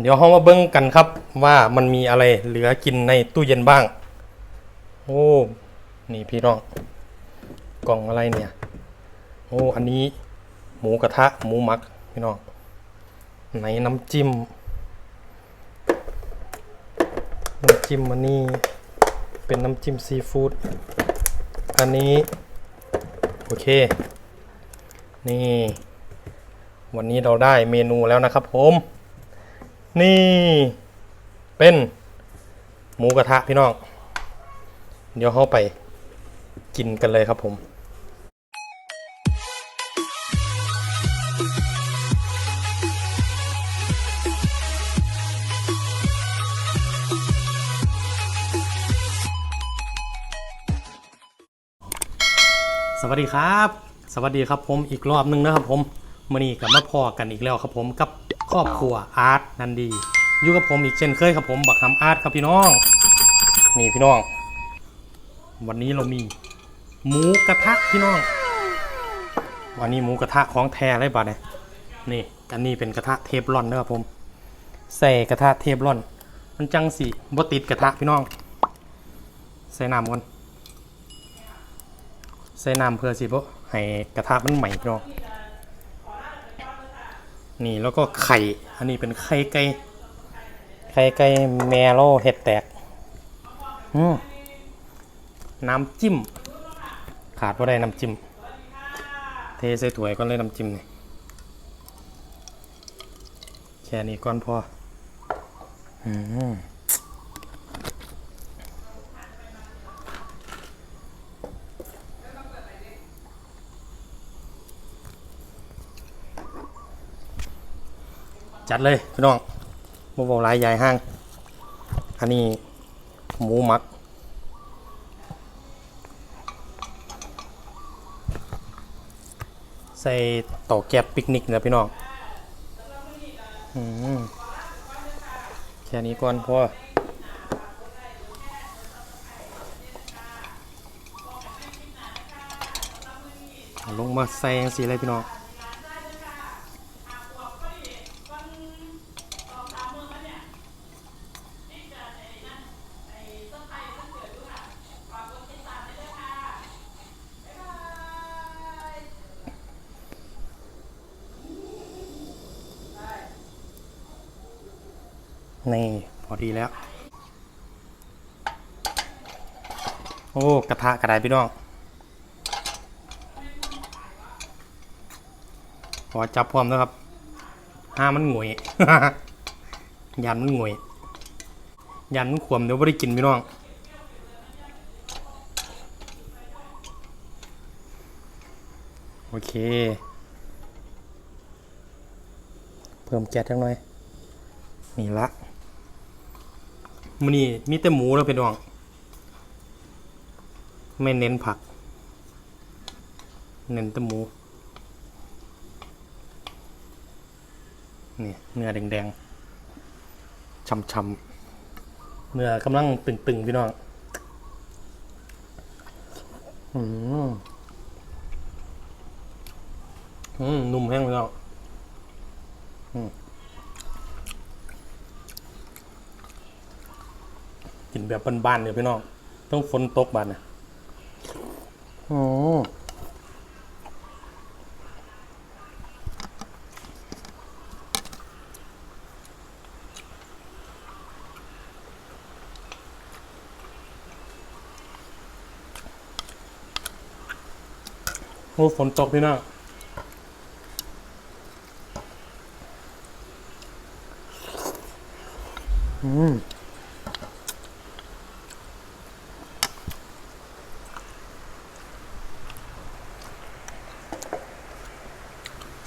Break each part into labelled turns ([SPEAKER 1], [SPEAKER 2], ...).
[SPEAKER 1] เดี๋ยวเรามาเบิ้งกันครับว่ามันมีอะไรเหลือกินในตู้เย็นบ้าง โอ้ นี่พี่น้อง กล่องอะไรเนี่ย โอ้ อันนี้ หมูกระทะ หมูหมัก พี่น้อง ไหนน้ำจิ้ม น้ำจิ้มอันนี้เป็นน้ำจิ้มซีฟู้ด อันนี้ โอเค นี่ วันนี้เราได้เมนูแล้วนะครับผม นี่เป็น หมูกระทะพี่น้อง เดี๋ยวเข้าไปกินกันเลยครับผมสวัสดีครับ สวัสดีครับผมอีกรอบหนึงนะครับผมมื่อนี้กลับมาพอกันอีกแล้วครับผมกับ ครอบครัวอาร์ตนันดี อยู่กับผมอีกเช่นเคยครับผมบักคำอาร์ตครับพี่น้องนี่พี่น้อง วันนี้เรามี หมูกระทะพี่น้อง วันนี้หมูกระทะของแท้เลยบัดเนี่ยนี่อันนี้เป็นกระทะเทฟลอนนะครับผมใส่กระทะเทฟลอน มันจังสีบ่ติดกระทะพี่น้อง ใส่น้ำก่อนใส่น้ำเพื่อสิบ่ให้กระทะมันใหม่พี่น้อง นี่แล้วก็ไข่ อันนี้เป็นไข่ไก่ ไข่ไก่แมโลเห็ดแตก อืมน้ำจิ้ม ขาดว่าได้น้ำจิ้ม เทใส่ถ้วยก่อนเลยน้ำจิ้มนี่แค่นี้ก่อนพอ อืม จัดเลยพี่น้องบ่บอกลายใหญ่ห้าง อันนี้หมูหมัก ใส่ต่อแก๊บปิกนิกนะพี่น้องแค่นี้ก่อนพอเอลงมาใส่จังสีเลยพี่น้อง นี่พอดีแล้ว โอ้กระทะกระไดพี่น้องขอจับพร้อมนะครับห้ามันงวยยันมันงวยยันมันขวมเดี๋ยวไม่ได้กินพี่น้องโอเค เพิ่มแก๊สจังหน่อย นี่ละ มันนี่มีแต่หมูแล้วพี่น้อง ไม่เน้นผัก เน้นแต่หมู นี่เนื้อแดงๆช่ำๆเนื้อกำลังตึงๆ พี่น้อง อืม อืม นุ่มแห้งแล้ว กินแบบบ้านๆเนี่ยพี่น้องต้องฝนตกบ้านนะโอ้โอ้ฝนตกพี่น้อง อืม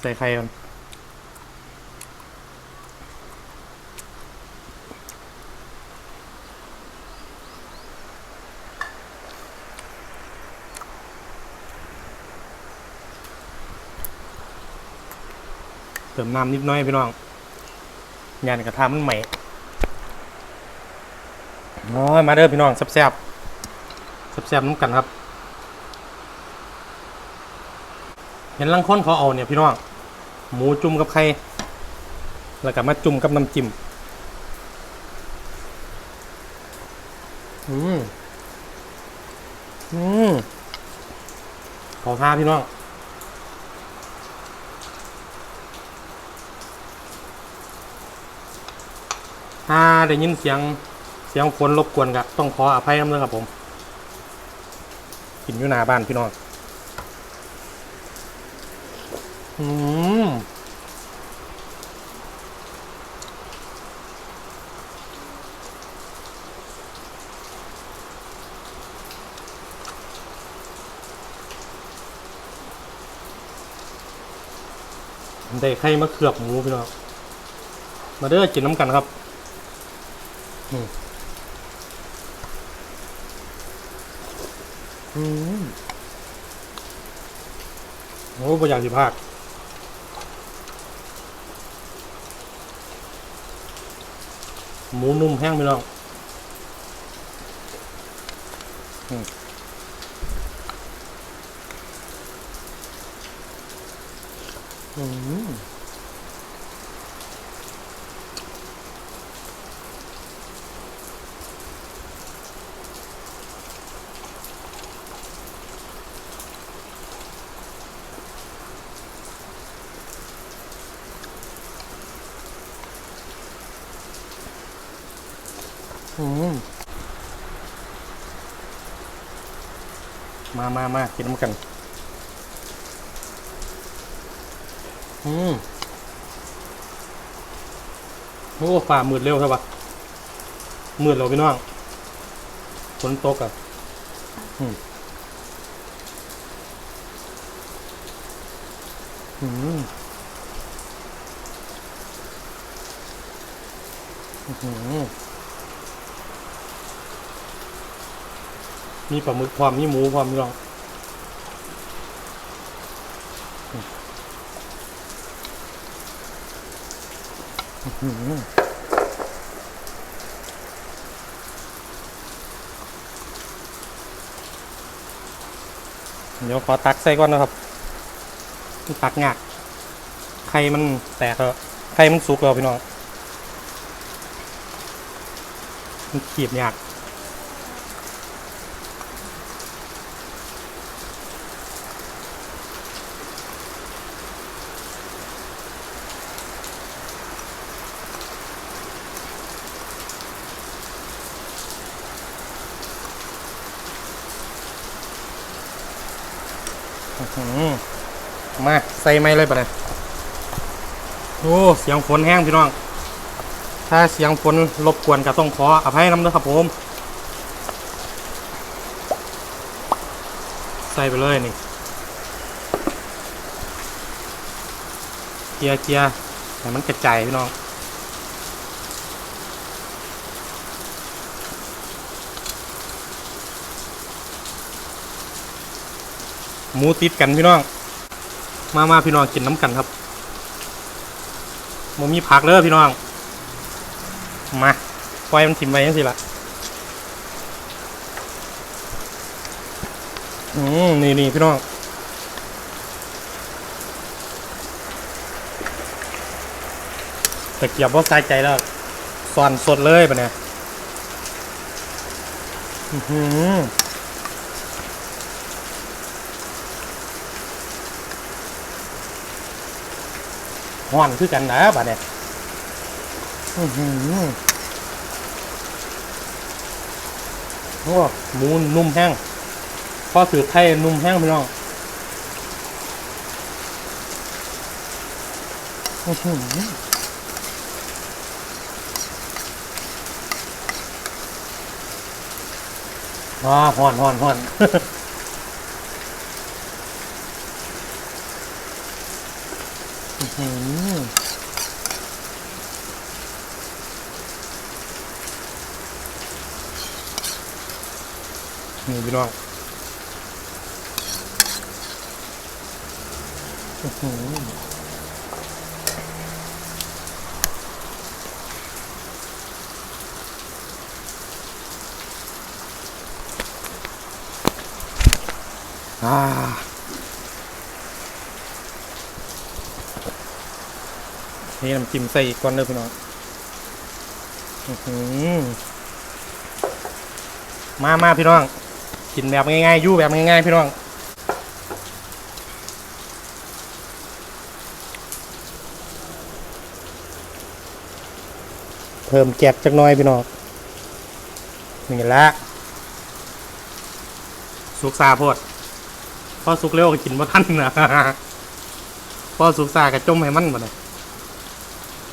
[SPEAKER 1] ใส่ไข่ก่อนเติมน้ำนิดน้อยพี่น้องยานกระทะมันใหม่โอ้ยมาเด้อพี่น้องแซ่บๆแซ่บๆน้ำกันครับ เห็นลังค้นเขาเอาเนี่ยพี่น้อง หมูจุ่มกับไข่แล้วก็มาจุ่มกับน้ำจิ้มอืมอืมขอท้าพี่น้องถ้าได้ยินเสียงเสียงฝนรบกวนกับต้องขออภัยด้วยครับผม กินอยู่หน้าบ้านพี่น้อง อืม ได้ไข่มะเขือบหมูพี่น้องมาเด้อกินน้ำกันครับอืมอืมโอ้ประหยัดสิพลาดหมูนุ่มแห้งพี่น้องอื มอืมอืมมามามากินน้ำกัน อืมโอ้ฝ่ามืดเร็วใช่ปะมืดแล้วพี่น้องฝนตกอะอืมอืมอื้อหือมีปลาหมึกความมีหมูความพี่น้องอื้อหือ เดี๋ยวขอตักใส่ก่อนนะครับ ตักงากไข่มันแตกแล้วไข่มันสุกแล้วพี่น้องมันขีบยาก มาใส่ไม้เลยปะเนี่ยโอ้เสียงฝนแห้งพี่น้อง ถ้าเสียงฝนรบกวนก็ต้องขออภัยน้ำด้วยครับผม ใส่ไปเลยนี่เกียร์เกียร์ให้มันกระจายพี่น้อง หมูติดกันพี่น้อง มามาพี่น้องกินน้ำกันครับมูมีผักเลยพี่น้อง มาปล่อยมันถิ่มไว้ยังสิละอืมนี่นี่พี่น้องตะเกียบว่าใส่ใจแล้วสอนสดเลยปะเนี่ย อือหือ ห่อนคือกันนะบัดเนี่ยอื้อหือโอ้หมูนุ่มแห้งพอสือไทยนุ่มแห้งพี่น้องอื้อหือว้าห่อนห่อนห่อน อื้อหือ นี่น้ำจิ้มใส่อีกก้อนเลยพี่น้องมามาพี่น้อง กินแบบง่ายๆยู่แบบง่ายๆพี่น้องเพิ่มแกบจักน้อยพี่น้องนี่ละสุกซาโพดพอสุกเร็วก็กินบ่ทันนะพอสุกซาก็จมให้มันบ่ได้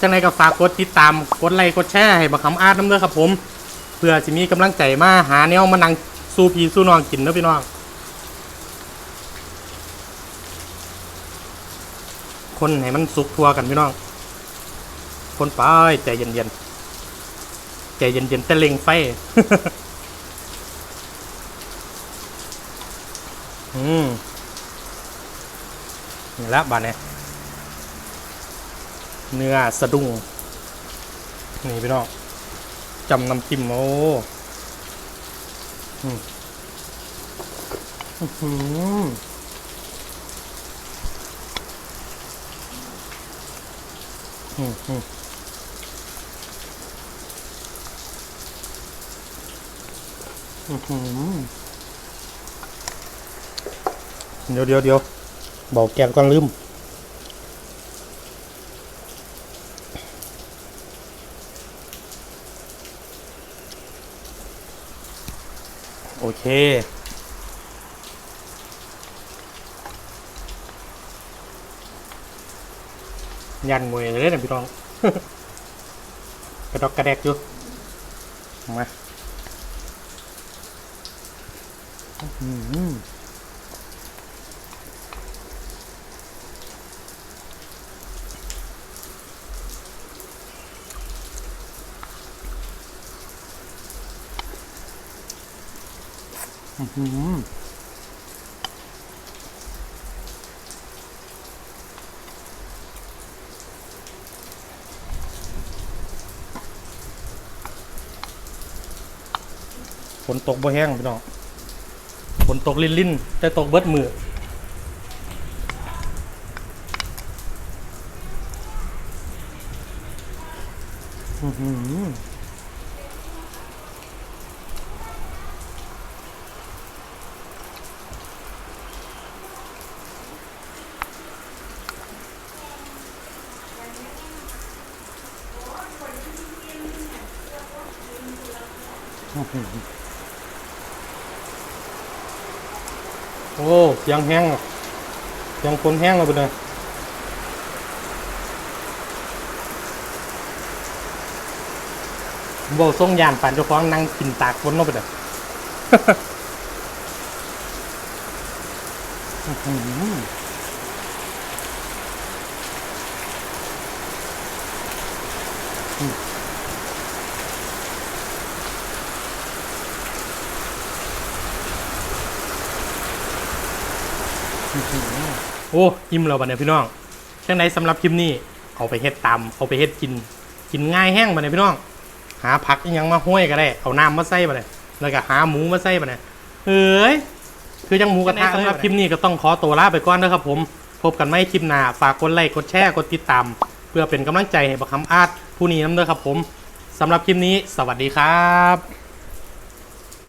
[SPEAKER 1] จังไดก็ฝากกดติดตามกดไลค์กดแชร์ให้บักคำอาดน้ำเด้อครับผม เพื่อสิมีกำลังใจมาหาแนวมานั่งสู้พี่สู้น้องกินเด้อพี่น้องคนให้มันสุกทัวกันพี่น้อง คนไปใจเย็นๆใจเย็นๆแต่เล็งไฟอืมนี่ละบาดเนี่ย เนื้อสะดุ้งนี่พี่น้องจำน้ำจิ้มโอ้อืมอื้มอืมเดี๋ยวเดี๋ยวเดี๋ยวบอกแกนก่อนลืม เค ยันมวยเลยนะพี่น้อง กระดอกกระแดกอยู่ มาอืม ฝนตกบ่แห้งพี่น้องฝนตกลิ่นลิ่นแต่ตกเบิดมืออือหือ โอ้เสียงแห้งอะเสียงคนแห้งแล้วไปเลยบ่ส่งยานปั่นเจ้าของนั่งกินตากฝนลงไปเลยอื้อหื โอ้อิ่มแล้วบัดเนี่ยพี่น้องจังไดสำหรับคลิปนี้ เอาไปเฮ็ดตามเอาไปเฮ็ดกิน กินง่ายแห้งบัดเนี่ยพี่น้อง หาผักอิหยังมาห้วยก็ได้ เอาน้ำมาใส่บัดเนี่ยแล้วก็หาหมูมาใส่บัดเนี่ยเอ้ยคือจังหมูกระทะสำหรับคลิปนี้ก็ต้องขอตัวลาไปก่อนนะครับผม พบกันไม่คลิปหน้า ฝากกดไลค์กดแชร์กดติดตาม เพื่อเป็นกำลังใจให้บักคำอาร์ตผู้นี้น้ำเด้อครับผมสำหรับคลิปนี้ สวัสดีครับ